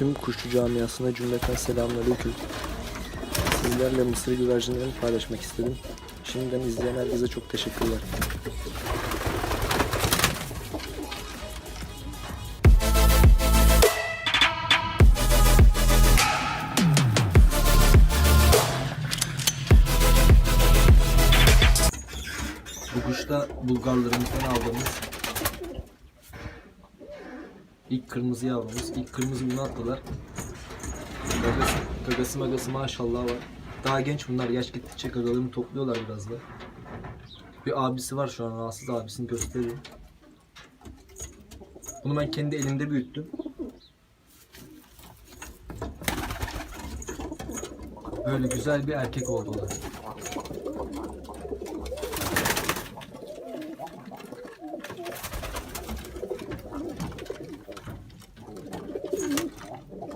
Tüm kuşçu camiasına cümleten selamünaleyküm. Sizlerle mısır güvercinlerini paylaşmak istedim. Şimdiden izleyen herkese çok teşekkürler. Bu kuş da Bulgarlarımızdan aldığımız ilk kırmızı yavrumuz. İlk kırmızı bunu attılar. Gagası, gagası magası maşallah var. Daha genç bunlar. Yaş gittikçe gagalarını topluyorlar biraz da. Bir abisi var şu an rahatsız abisini göstereyim. Bunu ben kendi elimde büyüttüm. Böyle güzel bir erkek oldu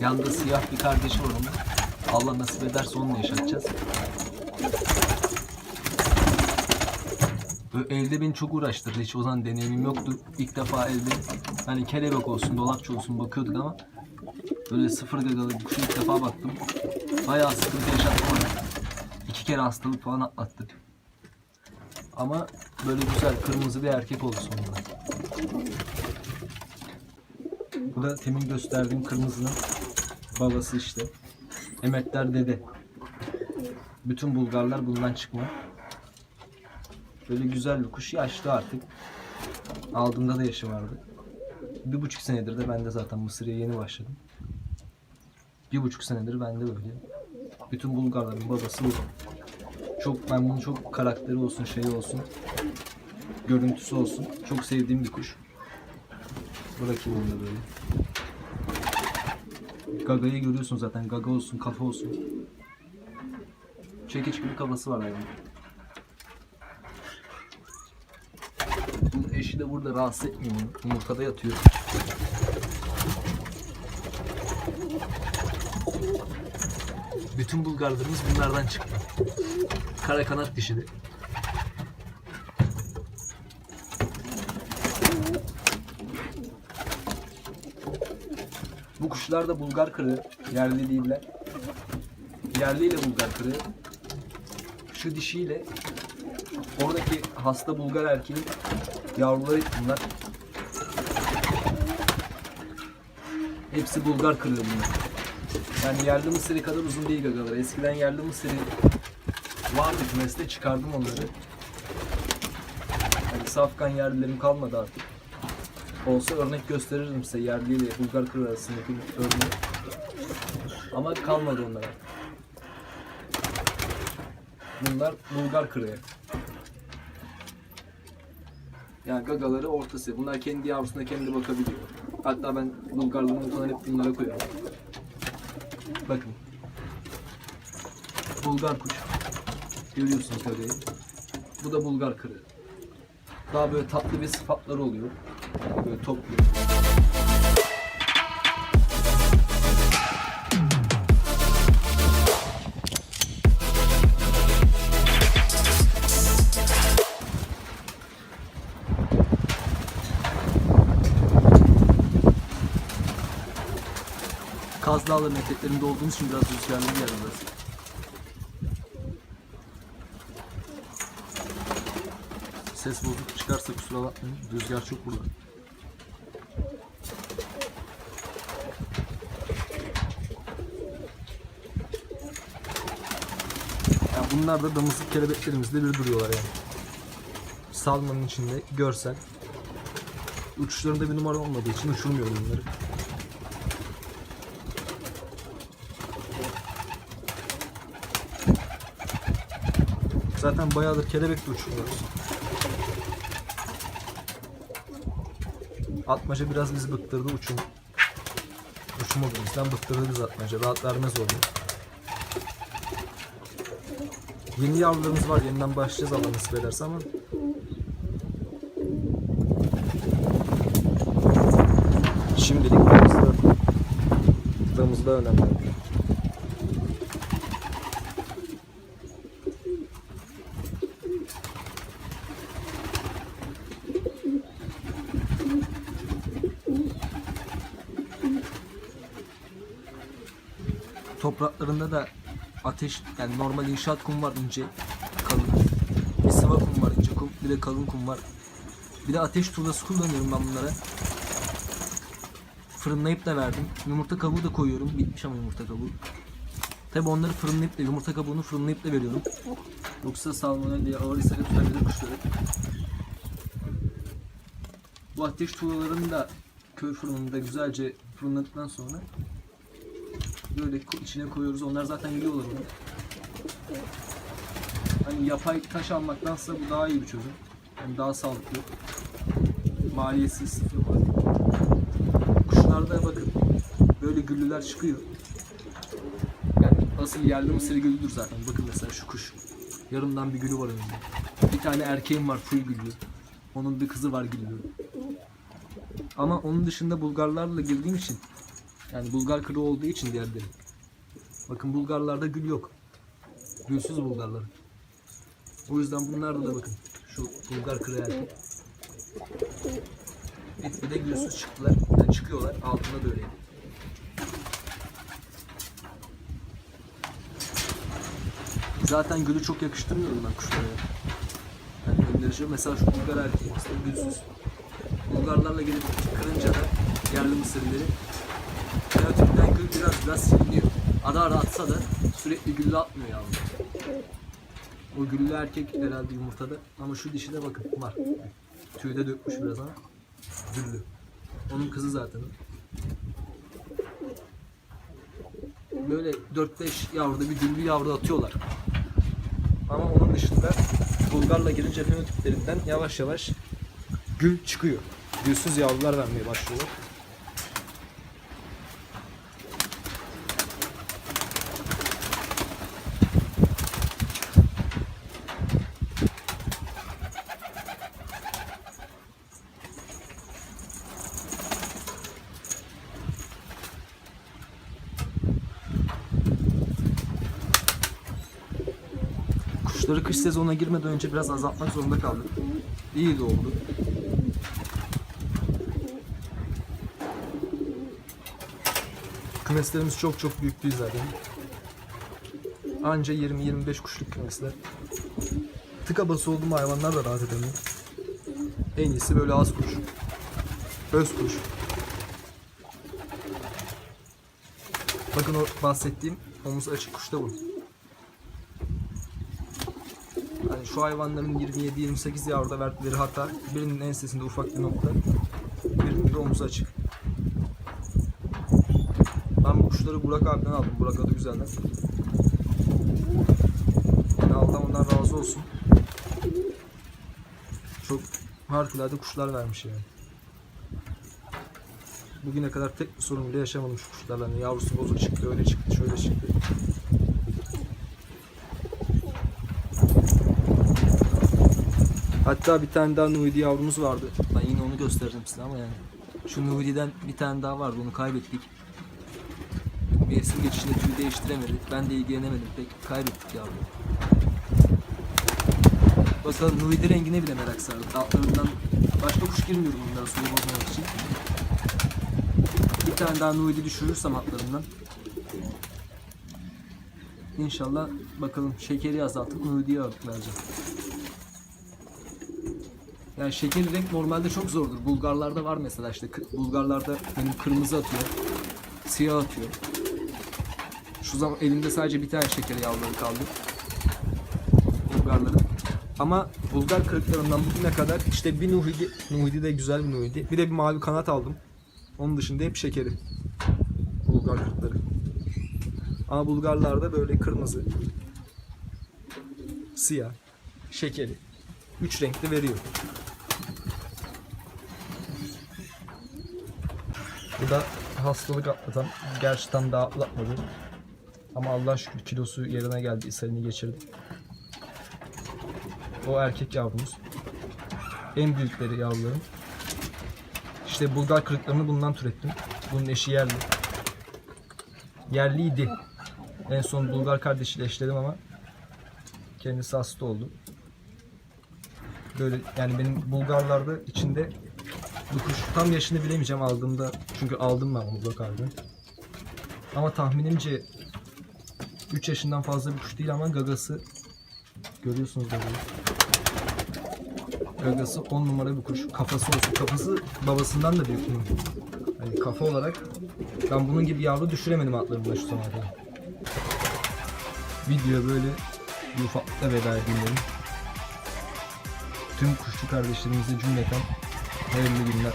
Yanında siyah bir kardeşi var onun. Allah nasip ederse onunla yaşatacağız. Elde beni çok uğraştırdı. Hiç o zaman deneyimim yoktu. İlk defa elde hani kelebek olsun, dolapçı olsun bakıyorduk ama böyle sıfır gagalı bir kuşa ilk defa baktım. Bayağı sıkıntı yaşattı bana. İki kere hastalık falan atlattık. Ama böyle güzel kırmızı bir erkek oldu sonunda. Bu da temin gösterdiğim kırmızının babası işte. Emetler dede. Bütün Bulgarlar bundan çıkma. Böyle güzel bir kuş. Yaşlı artık. Aldığımda da yaşı vardı. Bir buçuk senedir de ben de zaten Mısır'a yeni başladım. Bir buçuk senedir ben de böyle. Bütün Bulgarların babası bu. Çok ben bunu çok karakteri olsun, şey olsun, görüntüsü olsun. Çok sevdiğim bir kuş. Bırakayım onu da böyle. Gaga'yı görüyorsun zaten. Gaga olsun, kafa olsun. Çekiç gibi kafası var. Bunun eşi de burada rahatsız etmiyor bunu. Yumurtada yatıyor. Bütün Bulgarlarımız bunlardan çıktı. Kara kanat dişidi. Kuşlar da Bulgar kırığı. Yerli değiller. Yerli ile Bulgar kırığı. Şu dişiyle oradaki hasta Bulgar erkeğin yavruları bunlar. Hepsi Bulgar kırığı bunlar. Yani yerli mısırı kadar uzun değil gagaları. Eskiden yerli mısırı vardı kümeste çıkardım onları. Yani safkan yerlilerim kalmadı artık. Olsa örnek gösterirdim size yerli ile Bulgar kırığı arasındaki örneği. Ama kalmadı onlar artık. Bunlar Bulgar kırığı. Yani gagaları ortası. Bunlar kendi yavrusuna kendi bakabiliyor. Hatta ben Bulgarların falan hep bunlara koyuyorum. Bakın. Bulgar kuş. Görüyorsunuz gagayı. Bu da Bulgar kırığı. Daha böyle tatlı bir sıfatları oluyor. Böyle toplu. Kaz Dağları'nın eteklerinde olduğumuz için biraz rüzgarlı bir yer burası. Ses bozuk çıkarsa kusura bakmayın. Rüzgar çok burada. Bunlar da damızlık kelebeklerimizde bir duruyorlar yani. Salmanın içinde görsel. Uçuşlarında bir numara olmadığı için uçurmuyorum bunları. Zaten bayağıdır kelebekle uçuruyoruz. Atmaca biraz bizi bıktırdı uçum. Uçum bizden bıktırdı biz atmaca. Rahat vermez oldu. Yeni yavrularımız var. Yeniden başlayacağız Allah nasip ederse ama Şimdilik damızda damızda önemli. topraklarında da ateş yani normal inşaat kum var ince kalın. Bir sıva kum var ince kum bir de kalın kum var. Bir de ateş tuğlası kullanıyorum ben bunlara. Fırınlayıp da verdim. Yumurta kabuğu da koyuyorum. Bitmiş ama yumurta kabuğu. Tabi onları fırınlayıp da yumurta kabuğunu fırınlayıp da veriyorum. Yoksa salmonella diye ağır ishal tutabilir kuşları. Bu ateş tuğlalarını da köy fırınında güzelce fırınladıktan sonra böyle içine koyuyoruz. Onlar zaten yiyorlar onu. Hani yapay taş almaktansa bu daha iyi bir çözüm. Yani daha sağlıklı. Maliyetsiz sıfır maliyet. Kuşlarda bakın böyle güllüler çıkıyor. Yani asıl yerli mısır gülüdür zaten. Bakın mesela şu kuş. Yarımdan bir gülü var önünde. Bir tane erkeğim var full güllü. Onun bir kızı var güllü. Ama onun dışında Bulgarlarla girdiğim için yani Bulgar kırı olduğu için diğerleri. Bakın Bulgarlarda gül yok. Gülsüz Bulgarlar. O yüzden bunlarda da bakın. Şu Bulgar kırı erkek. Bir de gülsüz çıktılar. Yani çıkıyorlar. Altında da öyleydi. Zaten gülü çok yakıştırmıyorum ben kuşlara. Yani göndereceğim. Mesela şu Bulgar erkeği mesela gülsüz. Bulgarlarla gelip kırınca da yerli mısırları fenotipten gül biraz biraz siliniyor. Ara ara atsa da sürekli güllü atmıyor yavrum. O güllü erkek herhalde yumurtada ama şu dişi de bakın var. Tüyü de dökmüş biraz ama güllü. Onun kızı zaten. Böyle 4-5 yavruda bir güllü yavru atıyorlar. Ama onun dışında Bulgarla gelince fenotiplerinden yavaş yavaş gül çıkıyor. Gülsüz yavrular vermeye başlıyorlar. Kuşları kış sezonuna girmeden önce biraz azaltmak zorunda kaldık. İyi de oldu. Kümeslerimiz çok çok büyük değil zaten. Anca 20-25 kuşluk kümesler. Tıka bası oldu mu hayvanlar da rahat edemiyor. En iyisi böyle az kuş. Öz kuş. Bakın o bahsettiğim omuz açık kuş da bu. Hani şu hayvanların 27-28 yavruda verdikleri hata birinin ensesinde ufak bir nokta, birinin de omuzu açık. Ben bu kuşları Burak abiden aldım. Burak adı güzelden. Yani Allah ondan razı olsun. Çok harikulade kuşlar vermiş yani. Bugüne kadar tek bir sorun bile yaşamadım kuşlarla. Hani yavrusu bozuk çıktı, öyle çıktı, şöyle çıktı. Hatta bir tane daha Nuhidi yavrumuz vardı. Ben yine onu göstereceğim size ama yani. Şu Nuhidi'den bir tane daha vardı onu kaybettik. Mevsim geçişinde tüy değiştiremedik. Ben de ilgilenemedim pek. Kaybettik yavruyu. Bakalım Nuhidi rengine bile merak sardı. Altlarından başka kuş girmiyor bundan suyu bozmamak için. Bir tane daha Nuhidi düşürürsem altlarından. İnşallah bakalım şekeri azaltıp Nuhidi'ye vereceğim. Yani şekeri renk normalde çok zordur. Bulgarlarda var mesela işte Bulgarlarda benim kırmızı atıyor. Siyah atıyor. Şu zaman elimde sadece bir tane şeker yavruları kaldı. Bulgarların. Ama Bulgar kırıklarından bugüne kadar işte bir Nuhidi, Nuhidi de güzel bir Nuhidi. Bir de bir mavi kanat aldım. Onun dışında hep şekeri. Bulgar kırıkları. Ama Bulgarlarda böyle kırmızı, siyah, şekeri. Üç renkli veriyor. Bu da hastalık atlatan, gerçi daha atlatmadı. Ama Allah şükür kilosu yerine geldi, ishalini geçirdi. O erkek yavrumuz. En büyükleri yavrularım. İşte Bulgar kırıklarını bundan türettim. Bunun eşi yerli. Yerliydi. En son Bulgar kardeşiyle eşledim ama kendisi hasta oldu. Böyle yani benim Bulgarlarda içinde bu kuş tam yaşını bilemeyeceğim aldığımda çünkü aldım ben onu abiden. Ama tahminimce 3 yaşından fazla bir kuş değil ama gagası görüyorsunuz gabayı. Gagası 10 numara bir kuş. Kafası olsun. Kafası babasından da büyük. Hani kafa olarak ben bunun gibi yavru düşüremedim atlarımda şu zamana kadar. Videoya böyle bir ufaklıkla veda edeyim dedim. Tüm kuşçu kardeşlerimize cümleten hayırlı günler.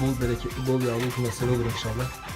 Bol bereketli, bol yağlı hizmetler olur inşallah.